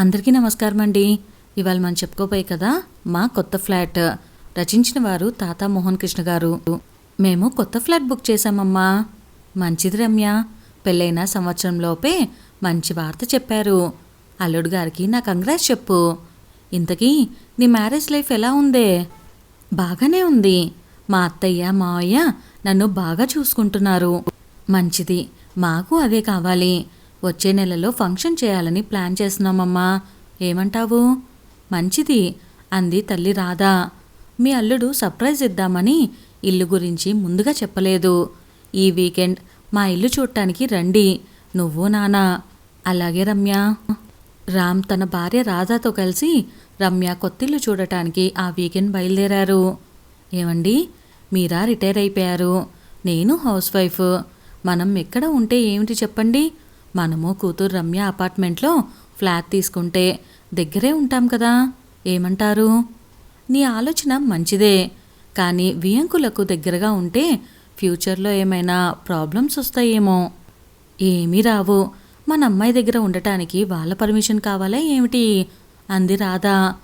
అందరికీ నమస్కారం అండి ఇవాళ మనం చెప్పుకోపోయి కదా మా కొత్త ఫ్లాట్. రచించిన వారు తాతా మోహన్ కృష్ణ గారు. మేము కొత్త ఫ్లాట్ బుక్ చేశామమ్మా. మంచిది రమ్య. పెళ్ళైన సంవత్సరంలోపే మంచి వార్త చెప్పారు. అల్లుడు గారికి నా కంగ్రాస్ చెప్పు. ఇంతకీ నీ మ్యారేజ్ లైఫ్ ఎలా ఉందే? బాగానే ఉంది. మా అత్తయ్య మావయ్య నన్ను బాగా చూసుకుంటున్నారు. మంచిది. మాకు అదే కావాలి. వచ్చే నెలలో ఫంక్షన్ చేయాలని ప్లాన్ చేస్తున్నామమ్మా. ఏమంటావు? మంచిది అంది తల్లి రాధా. మీ అల్లుడు సర్ప్రైజ్ ఇద్దామని ఇల్లు గురించి ముందుగా చెప్పలేదు. ఈ వీకెండ్ మా ఇల్లు చూడటానికి రండి నువ్వు నానా. అలాగే రమ్య. రామ్ తన భార్య రాధాతో కలిసి రమ్య కొత్తిల్లు చూడటానికి ఆ వీకెండ్ బయలుదేరారు. ఏమండి? మీరా రిటైర్ అయిపోయారు. నేను హౌస్ వైఫ్. మనం ఎక్కడ ఉంటే ఏమిటి చెప్పండి? మనము కూతురు రమ్య అపార్ట్మెంట్లో ఫ్లాట్ తీసుకుంటే దగ్గరే ఉంటాం కదా. ఏమంటారు? నీ ఆలోచన మంచిదే. కానీ వియంకులకు దగ్గరగా ఉంటే ఫ్యూచర్లో ఏమైనా ప్రాబ్లమ్స్ వస్తాయేమో. ఏమీ రావు. మన అమ్మాయి దగ్గర ఉండటానికి వాళ్ళ పర్మిషన్ కావాలా ఏమిటి? అంది రాధా.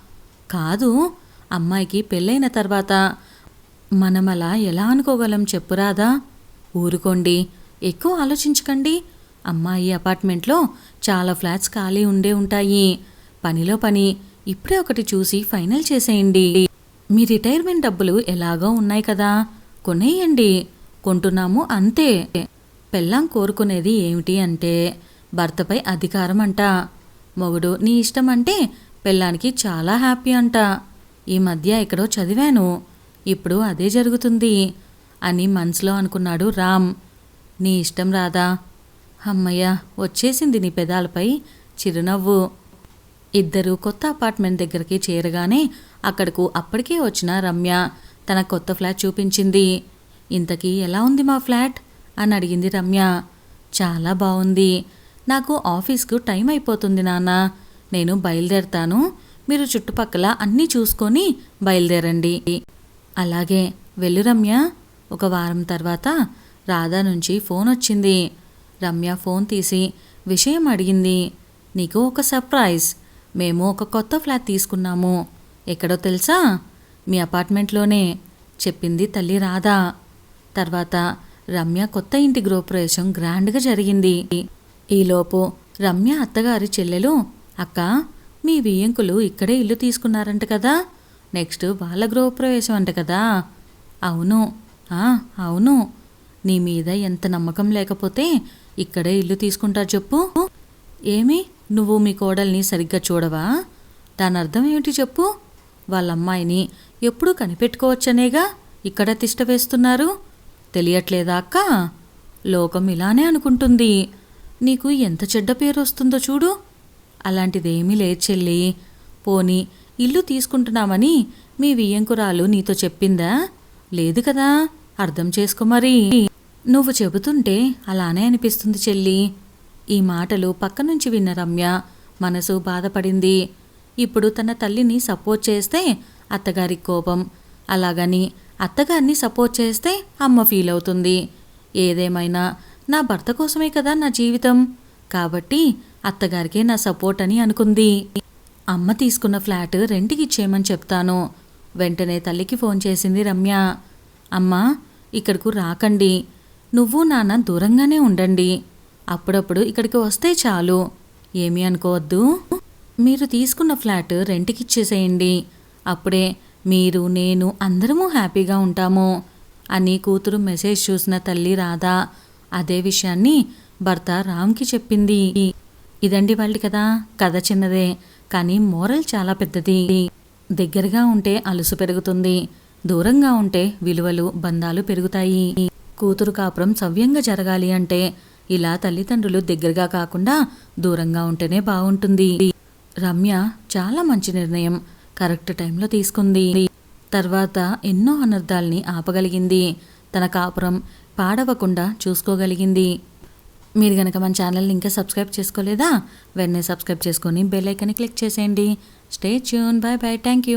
కాదు అమ్మాయికి పెళ్ళైన తర్వాత మనం అలా ఎలా అనుకోగలం చెప్పు రాదా ఊరుకోండి ఎక్కువ ఆలోచించకండి. అమ్మాయి అపార్ట్మెంట్లో చాలా ఫ్లాట్స్ ఖాళీ ఉండే ఉంటాయి. పనిలో పని ఇప్పుడే ఒకటి చూసి ఫైనల్ చేసేయండి. మీ రిటైర్మెంట్ డబ్బులు ఎలాగో ఉన్నాయి కదా? కొనేయండి. కొంటున్నాము అంతే. పెళ్ళాం కోరుకునేది ఏమిటి అంటే భర్తపై అధికారం అంట. మొగుడు నీ ఇష్టం అంటే పెళ్ళానికి చాలా హ్యాపీ అంట. ఈ మధ్య ఎక్కడో చదివాను. ఇప్పుడు అదే జరుగుతుంది అని మనసులో అనుకున్నాడు రామ్. నీ ఇష్టం రాదా? అమ్మయ్య వచ్చేసింది నీ పెదాలపై చిరునవ్వు. ఇద్దరు కొత్త అపార్ట్మెంట్ దగ్గరికి చేరగానే అక్కడకు అప్పటికే వచ్చిన రమ్య తన కొత్త ఫ్లాట్ చూపించింది. ఇంతకీ ఎలా ఉంది మా ఫ్లాట్? అని అడిగింది రమ్య. చాలా బాగుంది. నాకు ఆఫీస్కు టైం అయిపోతుంది నాన్న. నేను బయలుదేరతాను. మీరు చుట్టుపక్కల అన్నీ చూసుకొని బయలుదేరండి. అలాగే వెళ్ళు రమ్య. ఒక వారం తర్వాత రాధా నుంచి ఫోన్ వచ్చింది. రమ్య ఫోన్ తీసి విషయం అడిగింది. నీకు ఒక సర్ప్రైజ్. మేము ఒక కొత్త ఫ్లాట్ తీసుకున్నాము. ఎక్కడో తెలుసా? మీ అపార్ట్మెంట్లోనే చెప్పింది తల్లి రాధా. తర్వాత రమ్య కొత్త ఇంటి గృహప్రవేశం గ్రాండ్గా జరిగింది. ఈలోపు రమ్య అత్తగారి చెల్లెలు అక్క మీ వియ్యంకులు ఇక్కడే ఇల్లు తీసుకున్నారంట కదా. నెక్స్ట్ వాళ్ళ గృహప్రవేశం అంట కదా. అవును. అవును. నీ మీద ఎంత నమ్మకం లేకపోతే ఇక్కడే ఇల్లు తీసుకుంటారు చెప్పు. ఏమి? నువ్వు మీ కోడల్ని సరిగ్గా చూడవా? దాని అర్థం ఏమిటి చెప్పు? వాళ్ళ అమ్మాయిని ఎప్పుడూ కనిపెట్టుకోవచ్చనేగా ఇక్కడ తిష్ట వేస్తున్నారు? తెలియట్లేదా అక్క? లోకం ఇలానే అనుకుంటుంది. నీకు ఎంత చెడ్డ పేరు వస్తుందో చూడు. అలాంటిదేమీ లేదు చెల్లి. పోని ఇల్లు తీసుకుంటున్నామని మీ వియ్యంకురాలు నీతో చెప్పిందా? లేదు కదా? అర్థం చేసుకో మరి. నువ్వు చెబుతుంటే అలానే అనిపిస్తుంది చెల్లి. ఈ మాటలు పక్క నుంచి విన్న రమ్య మనసు బాధపడింది. ఇప్పుడు తన తల్లిని సపోర్ట్ చేస్తే అత్తగారి కోపం అలాగని అత్తగారిని సపోర్ట్ చేస్తే అమ్మ ఫీల్ అవుతుంది. ఏదేమైనా నా భర్త కోసమే కదా నా జీవితం. కాబట్టి అత్తగారికే నా సపోర్ట్ అని అనుకుంది. అమ్మ తీసుకున్న ఫ్లాట్ రెంట్కి ఇచ్చేయమని చెప్తాను. వెంటనే తల్లికి ఫోన్ చేసింది రమ్య. అమ్మ ఇక్కడకు రాకండి. నువ్వు నాన్న దూరంగానే ఉండండి. అప్పుడప్పుడు ఇక్కడికి వస్తే చాలు. ఏమీ అనుకోవద్దు. మీరు తీసుకున్న ఫ్లాట్ రెంట్కి ఇచ్చేసేయండి. అప్పుడే మీరు నేను అందరము హ్యాపీగా ఉంటాము అని కూతురు మెసేజ్ చూసిన తల్లి రాధా అదే విషయాన్ని భర్త రామ్కి చెప్పింది. ఇదండి వాళ్ళు కదా కథ చిన్నదే కానీ మోరల్ చాలా పెద్దది. దగ్గరగా ఉంటే అలుసు పెరుగుతుంది. దూరంగా ఉంటే విలువలు బంధాలు పెరుగుతాయి. కూతురు కాపురం సవ్యంగా జరగాలి అంటే ఇలా తల్లిదండ్రులు దగ్గరగా కాకుండా దూరంగా ఉంటేనే బాగుంటుంది రమ్య చాలా మంచి నిర్ణయం. కరెక్ట్ టైంలో తీసుకుంది. తర్వాత ఎన్నో అనర్థాల్ని ఆపగలిగింది. తన కాపురం పాడవకుండా చూసుకోగలిగింది. మీరు కనుక మన ఛానల్ని ఇంకా సబ్స్క్రైబ్ చేసుకోలేదా? వెంటనే సబ్స్క్రైబ్ చేసుకొని బెల్ ఐకన్ క్లిక్ చేసేయండి. Stay tune bye bye thank you.